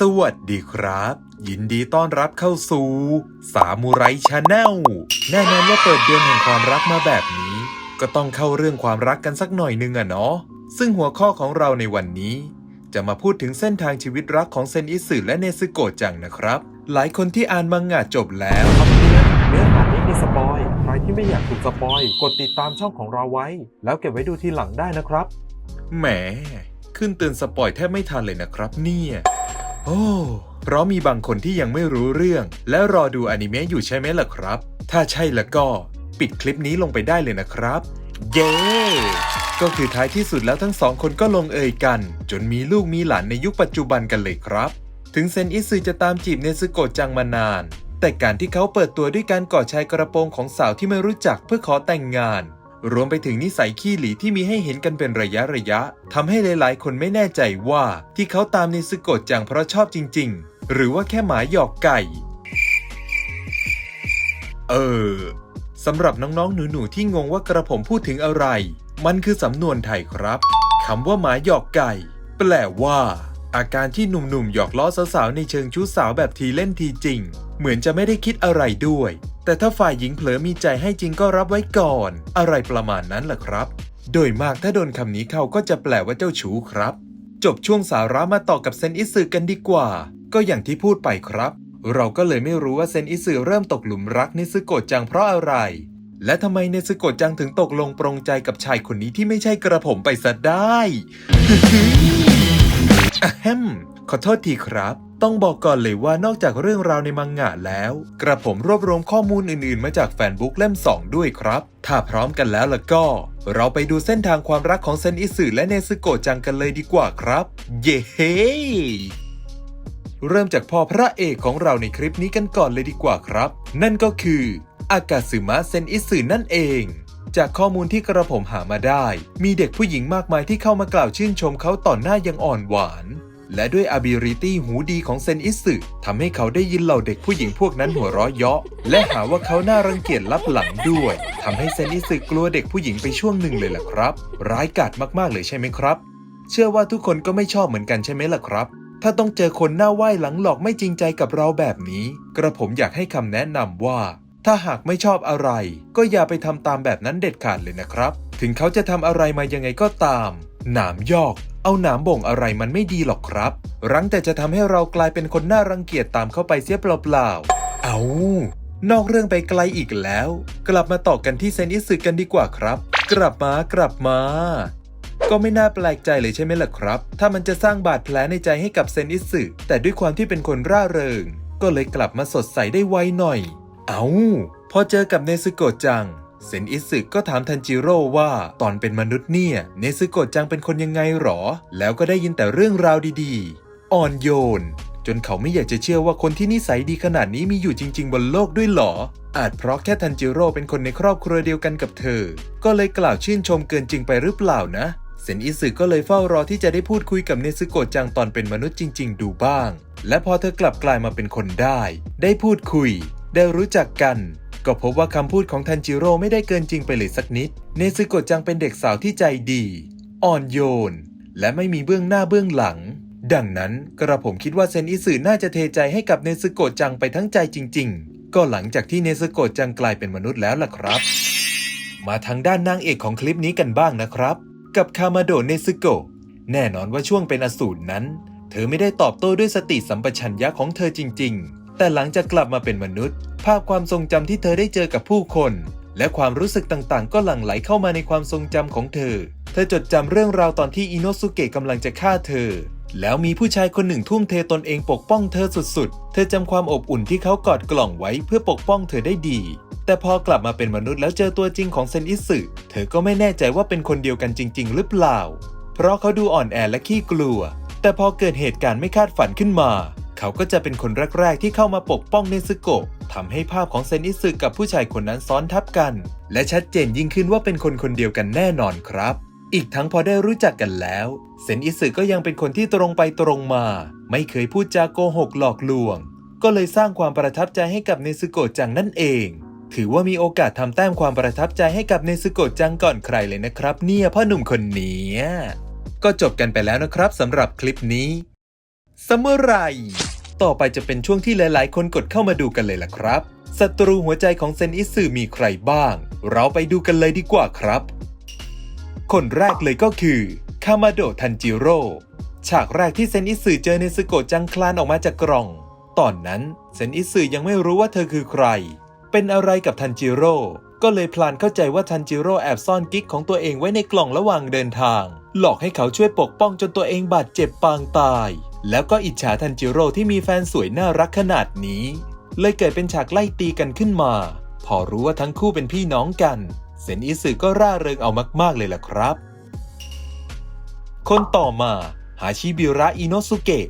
สวัสดีครับ ยินดีต้อนรับเข้าสู่สามูไรชาแนลแน่นอนว่าเปิดเดือนแห่งความรักมาแบบนี้ ก็ต้องเข้าเรื่องความรักกันสักหน่อยนึงอะเนาะซึ่งหัวข้อของเราในวันนี้ จะมาพูดถึงเส้นทางชีวิตรักของเซนอิสึและเนซึโกะจังนะครับ หลายคนที่อ่านมังงะจบแล้วคำเตือนเนื้อหานี้มีสปอยใครที่ไม่อยากถูกสปอยกดติดตามช่องของเราไว้ แล้วเก็บไว้ดูทีหลังได้นะครับแหมขึ้นเตือนสปอยแทบไม่ทันเลยนะครับ เนี่ย โอ้เพราะมีบางคนที่ยังไม่รู้เรื่อง และรอดูอนิเมะอยู่ใช่ไหมล่ะครับ ถ้าใช่แล้วก็ปิดคลิปนี้ลงไปได้เลยนะครับ เย้ ก็คือท้ายที่สุดแล้วทั้งสองคนก็ลงเอยกัน จนมีลูกมีหลานในยุคปัจจุบันกันเลยครับ ถึงเซนอิซึจะตามจีบเนซึโกะจังมานาน แต่การที่เขาเปิดตัวด้วยการกอดชายกระโปรงของสาวที่ไม่รู้จักเพื่อขอแต่งงาน รวมไปถึงนิสัยขี้หลีที่มีให้เห็นกันเป็นระยะระยะทำให้หลายๆ คนไม่แน่ใจว่าที่เขาตามเนซึโกะจังเพราะชอบจริง ๆ หรือว่าแค่หมาหยอกไก่ เออสำหรับน้องๆ หนูๆ ที่งงว่ากระผมพูดถึงอะไร มันคือสำนวนไทยครับคำว่าหมาหยอกไก่ แปลว่า อาการที่หนุ่มๆ หยอกล้อสาวๆ ในเชิงชู้สาวแบบทีเล่นทีจริง เหมือนจะไม่ได้คิดอะไรด้วย แต่ถ้าฝ่ายหญิงเผลอมีใจให้จริงก็รับไว้ก่อน อะไรประมาณนั้นแหละครับ โดยมากถ้าโดนคำนี้เข้าก็จะแปลว่าเจ้าชู้ครับ จบช่วงสาระมาต่อกับเซนอิสึกันดีกว่า ก็อย่างที่พูดไปครับ เราก็เลยไม่รู้ว่าเซนอิสึเริ่มตกหลุมรักเนซึโกะจังเพราะอะไร และทำไมเนซึโกะจังถึงตกลงปรงใจกับชายคนนี้ที่ไม่ใช่กระผมไปซะได้อะแฮม ขอโทษทีครับ ต้องบอกก่อนเลยว่านอกจากเรื่องราวในมังงะแล้ว กระผมรวบรวมข้อมูลอื่นๆ มาจากแฟนบุ๊กเล่ม 2 ด้วยครับ ถ้าพร้อมกันแล้วล่ะก็ เราไปดูเส้นทางความรักของเซนอิสึและเนซึโกะจังกันเลยดีกว่าครับ เย้เฮ้เริ่มจากพ่อพระเอกของเราในคลิปนี้กันก่อนเลยดีกว่าครับ นั่นก็คือ อากาสึมะเซนอิสึนั่นเองจากข้อมูลที่กระผมหามาได้ มีเด็กผู้หญิงมากมายที่เข้ามากล่าวชื่นชมเขาต่อหน้ายังอ่อนหวาน และด้วย ability หูดีของเซนอิสึทำให้เขาได้ยินเหล่าเด็กผู้หญิงพวกนั้นหัวเราะเยาะ และหาว่าเขาน่ารังเกียจลับหลังด้วยทำให้เซนอิสึกลัวเด็กผู้หญิงไปช่วงหนึ่งเลยล่ะครับ ร้ายกาจมากๆเลยใช่ไหมครับ เชื่อว่าทุกคนก็ไม่ชอบเหมือนกันใช่ไหมล่ะครับ ถ้าต้องเจอคนหน้าไหว้หลังหลอกไม่จริงใจกับเราแบบนี้ กระผมอยากให้คำแนะนำว่า ถ้าหากไม่ชอบอะไร ก็อย่าไปทำตามแบบนั้นเด็ดขาดเลยนะครับ ถึงเขาจะทำอะไรมายังไงก็ตาม หนามยอก เอาหนามบ่งอะไรมันไม่ดีหรอกครับ รั้งแต่จะทำให้เรากลายเป็นคนน่ารังเกียจตามเข้าไปเสียเปล่าๆ เอานอกเรื่องไปไกลอีกแล้ว กลับมาต่อกันที่เซนอิสึกันดีกว่าครับ กลับมากลับมา ก็ไม่น่าแปลกใจเลยใช่ไหมล่ะครับ ถ้ามันจะสร้างบาดแผลในใจให้กับเซนอิสึแต่ด้วยความที่เป็นคนร่าเริง ก็เลยกลับมาสดใสได้ไวหน่อย เอาพอเจอกับเนซึโกะจัง เซนอิสึก็ถามทันจิโร่ว่าตอนเป็นมนุษย์เนี่ยเนซึโกะจังเป็นคนยังไงหรอ แล้วก็ได้ยินแต่เรื่องราวดีๆ อ่อนโยน จนเขาไม่อยากจะเชื่อว่าคนที่นิสัยดีขนาดนี้มีอยู่จริง ๆ บนโลกด้วยหรอ อาจเพราะแค่ทันจิโร่เป็นคนในครอบครัวเดียวกันกับเธอ ก็เลยกล่าวชื่นชมเกินจริงไปหรือเปล่านะเซนอิสึก็เลยเฝ้ารอที่จะได้พูดคุยกับเนซึโกะจังตอนเป็นมนุษย์จริง ๆ ดูบ้าง และพอเธอกลับกลายมาเป็นคนได้ ได้พูดคุย ได้รู้จักกัน ก็พบว่าคำพูดของทันจิโร่ไม่ได้เกินจริงไปเลยสักนิด เนซึโกะจังเป็นเด็กสาวที่ใจดี อ่อนโยน และไม่มีเบื้องหน้าเบื้องหลัง ดังนั้นกระผมคิดว่าเซนอิสึน่าจะเทใจให้กับเนซึโกะจังไปทั้งใจจริง ๆ ก็หลังจากที่เนซึโกะจังกลายเป็นมนุษย์แล้วล่ะครับ มาทางด้านนางเอกของคลิปนี้กันบ้างนะครับ กับคามาโดเนซึโกะแน่นอนว่าช่วงเป็นอสูรนั้น เธอไม่ได้ตอบโต้ด้วยสติสัมปชัญญะของเธอจริง ๆ แต่หลังจากกลับมาเป็นมนุษย์ ภาพความทรงจำที่เธอได้เจอกับผู้คน และความรู้สึกต่างๆ ก็หลั่งไหลเข้ามาในความทรงจำของเธอ เธอจดจำเรื่องราวตอนที่อิโนสุเกะกำลังจะฆ่าเธอ แล้วมีผู้ชายคนหนึ่งทุ่มเทตนเองปกป้องเธอสุดๆ เธอจำความอบอุ่นที่เขากอดกล่องไว้เพื่อปกป้องเธอได้ดี แต่พอกลับมาเป็นมนุษย์แล้วเจอตัวจริงของเซนอิสึเธอก็ไม่แน่ใจว่าเป็นคนเดียวกันจริง ๆ หรือเปล่า เพราะเขาดูอ่อนแอและขี้กลัว แต่พอเกิดเหตุการณ์ไม่คาดฝันขึ้นมา เขาก็จะเป็นคนแรก ๆ ที่เข้ามาปกป้องเนซึโกะทำให้ภาพของเซนอิสึกับผู้ชายคนนั้นซ้อนทับกัน และชัดเจนยิ่งขึ้นว่าเป็นคนคนเดียวกันแน่นอนครับ อีกทั้งพอได้รู้จักกันแล้ว เซนอิสึก็ยังเป็นคนที่ตรงไปตรงมา ไม่เคยพูดจาโกหกหลอกลวง ก็เลยสร้างความประทับใจให้กับเนซึโกะจังนั่นเอง ถือว่ามีโอกาสทำแต้มความประทับใจให้กับเนซึโกะจังก่อนใครเลยนะครับ เนี่ยพ่อหนุ่มคนนี้ก็จบกันไปแล้วนะครับสำหรับคลิปนี้ซะเมื่อไร ต่อไปจะเป็นช่วงที่หลาย ๆ คนกดเข้ามาดูกันเลยล่ะครับ ศัตรูหัวใจของเซนอิสึมีใครบ้าง เราไปดูกันเลยดีกว่าครับ คนแรกเลยก็คือคามาโดทันจิโร่ฉากแรกที่เซนอิสึเจอเนซึโกะจังคลานออกมาจากกล่อง ตอนนั้นเซนอิสึยังไม่รู้ว่าเธอคือใคร เป็นอะไรกับทันจิโร่ก็เลยพลานเข้าใจว่าทันจิโร่แอบซ่อนกิ๊กของตัวเองไว้ในกล่องระหว่างเดินทาง หลอกให้เขาช่วยปกป้องจนตัวเองบาดเจ็บปางตาย แล้วก็อิจฉาทันจิโร่ที่มีแฟนสวยน่ารักขนาดนี้ เลยเกิดเป็นฉากไล่ตีกันขึ้นมา พอรู้ว่าทั้งคู่เป็นพี่น้องกัน เซนอิสึก็ร่าเริงเอามาก ๆ เลยล่ะครับ คนต่อมาฮาชิบิระอิโนสุเกะ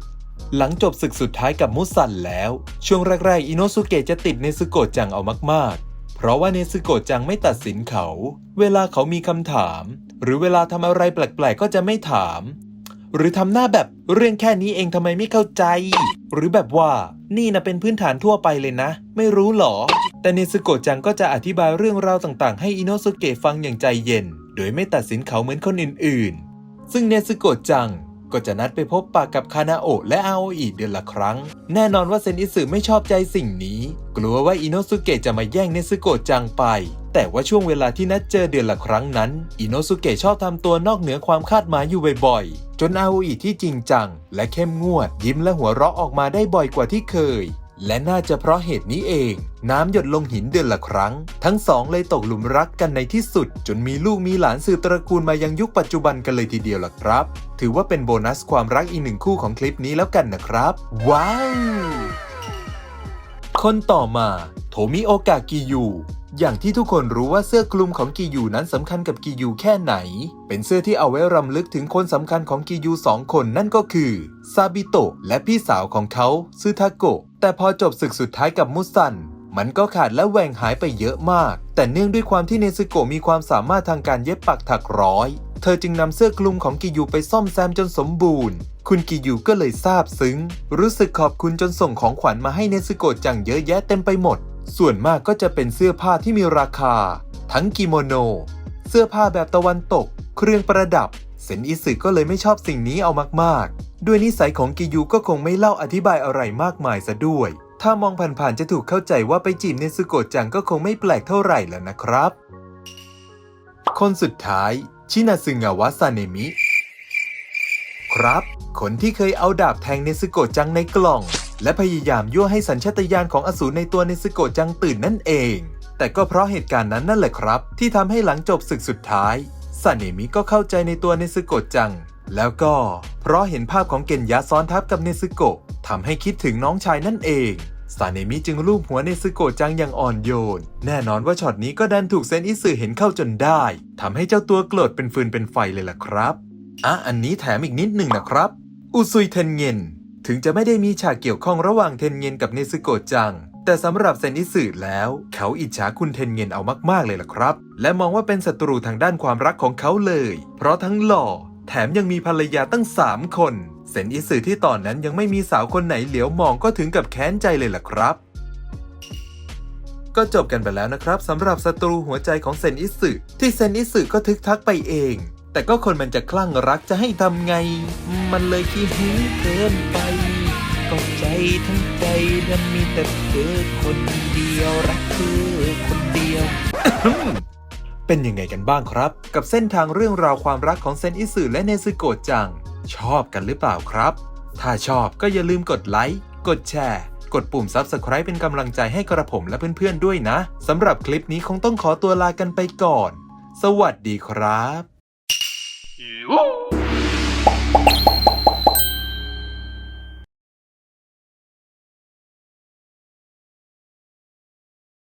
หลังจบศึกสุดท้ายกับมุสันแล้ว ช่วงแรก ๆ อิโนสุเกะจะติดเนซึโกะจังเอามาก ๆ เพราะว่าเนซึโกะจังไม่ตัดสินเขา เวลาเขามีคำถาม หรือเวลาทำอะไรแปลก ๆ ก็จะไม่ถาม หรือทำหน้าแบบเรื่องแค่นี้เองทำไมไม่เข้าใจ หรือแบบว่านี่นะเป็นพื้นฐานทั่วไปเลยนะ ไม่รู้หรอ แต่เนซึโกะจังก็จะอธิบายเรื่องราวต่างๆ ให้อิโนสุเกะฟังอย่างใจเย็น โดยไม่ตัดสินเขาเหมือนคนอื่นๆ ซึ่งเนซึโกะจัง ก็จะนัดไปพบปากกับคานาโอะและอาโออิเดือนละครั้ง แน่นอนว่าเซนอิสึไม่ชอบใจสิ่งนี้ กลัวว่าอิโนสุเกะจะมาแย่งเนซึโกะจังไป แต่ว่าช่วงเวลาที่นัดเจอเดือนละครั้งนั้น อิโนสุเกะชอบทำตัวนอกเหนือความคาดหมายอยู่บ่อยๆ จนอาโออิที่จริงจัง และเข้มงวดยิ้มและหัวเราะออกมาได้บ่อยกว่าที่เคย และน่าจะเพราะเหตุนี้เอง น้ำหยดลงหินเดือนละครั้ง ทั้งสองเลยตกหลุมรักกันในที่สุด จนมีลูกมีหลานสืบตระกูลมายังยุคปัจจุบันกันเลยทีเดียวล่ะครับ ถือว่าเป็นโบนัสความรักอีกหนึ่งคู่ของคลิปนี้แล้วกันนะครับ ว้าว คนต่อมา โทมิโอกะกิยูอย่างที่ทุกคนรู้ว่าเสื้อคลุมของกิยูนั้นสำคัญกับกิยูแค่ไหน เป็นเสื้อที่เอาไว้รำลึกถึงคนสำคัญของกิยูสองคนนั่นก็คือ ซาบิโตะและพี่สาวของเขาซึทาโกะ แต่พอจบศึกสุดท้ายกับมุสัน มันก็ขาดและแหว่งหายไปเยอะมาก แต่เนื่องด้วยความที่เนซึโกะมีความสามารถทางการเย็บปักถักร้อย เธอจึงนำเสื้อคลุมของกิยูไปซ่อมแซมจนสมบูรณ์ คุณกิยูก็เลยซาบซึ้ง รู้สึกขอบคุณจนส่งของขวัญมาให้เนซึโกะจังเยอะแยะเต็มไปหมด ส่วนมากก็จะเป็นเสื้อผ้าที่มีราคา ทั้งกิโมโน เสื้อผ้าแบบตะวันตก เครื่องประดับ เซนอิสึก็เลยไม่ชอบสิ่งนี้เอามากๆ ด้วยนิสัยของกิยูก็คงไม่เล่าอธิบายอะไรมากมายซะด้วย ถ้ามองผ่านๆจะถูกเข้าใจว่าไปจีบเนซึโกะจังก็คงไม่แปลกเท่าไหร่แล้วนะครับ คนสุดท้าย ชินาซึงาวะซาเนมิ ครับ คนที่เคยเอาดาบแทงเนซึโกะจังในกล่อง และพยายามยั่วให้สัญชาตญาณของอสูรในตัวเนซึโกะจังตื่นนั่นเอง แต่ก็เพราะเหตุการณ์นั้นนั่นแหละครับ ที่ทำให้หลังจบศึกสุดท้ายซาเนมิก็เข้าใจในตัวเนซึโกะจัง แล้วก็เพราะเห็นภาพของเกนยะซ้อนทับกับเนซึโกะทำให้คิดถึงน้องชายนั่นเองซาเนมิจึงลูบหัวเนซึโกะจังอย่างอ่อนโยน แน่นอนว่าช็อตนี้ก็ดันถูกเซนอิสึเห็นเข้าจนได้ทำให้เจ้าตัวโกรธเป็นฟืนเป็นไฟเลยล่ะครับอะอันนี้แถมอีกนิดหนึ่งนะครับ อุซุยเทนเงินถึงจะไม่ได้มีฉากเกี่ยวข้องระหว่างเทนเงินกับเนซึโกะจัง แต่สำหรับเซนอิสึแล้ว เขาอิจฉาคุณเทนเงินเอามากๆเลยล่ะครับ และมองว่าเป็นศัตรูทางด้านความรักของเขาเลย เพราะทั้งหล่อ แถมยังมีภรรยาตั้ง 3 คน เซนอิสึที่ตอนนั้นยังไม่มีสาวคนไหนเหลียวมองก็ถึงกับแค้นใจเลยล่ะครับ ก็จบกันไปแล้วนะครับสำหรับศัตรูหัวใจของเซนอิสึที่เซนอิสึก็ทึกทักไปเอง แต่ก็คนมันจะคลั่งรักจะให้ทำไง มันเลยขี้หึงเกินไปก็ใจทั้งใจนั้นมีแต่เธอคนเดียวรักเธอคนเดียว เป็นยังไงกันบ้างครับ กับเส้นทางเรื่องราวความรักของเซนอิสึและเนซึโกะจัง ชอบกันหรือเปล่าครับ ถ้าชอบก็อย่าลืมกดไลค์กดแชร์ กดปุ่ม Subscribe เป็นกำลังใจให้กระผมและเพื่อนๆด้วยนะสำหรับคลิปนี้คงต้องขอตัวลากันไปก่อน สวัสดีครับ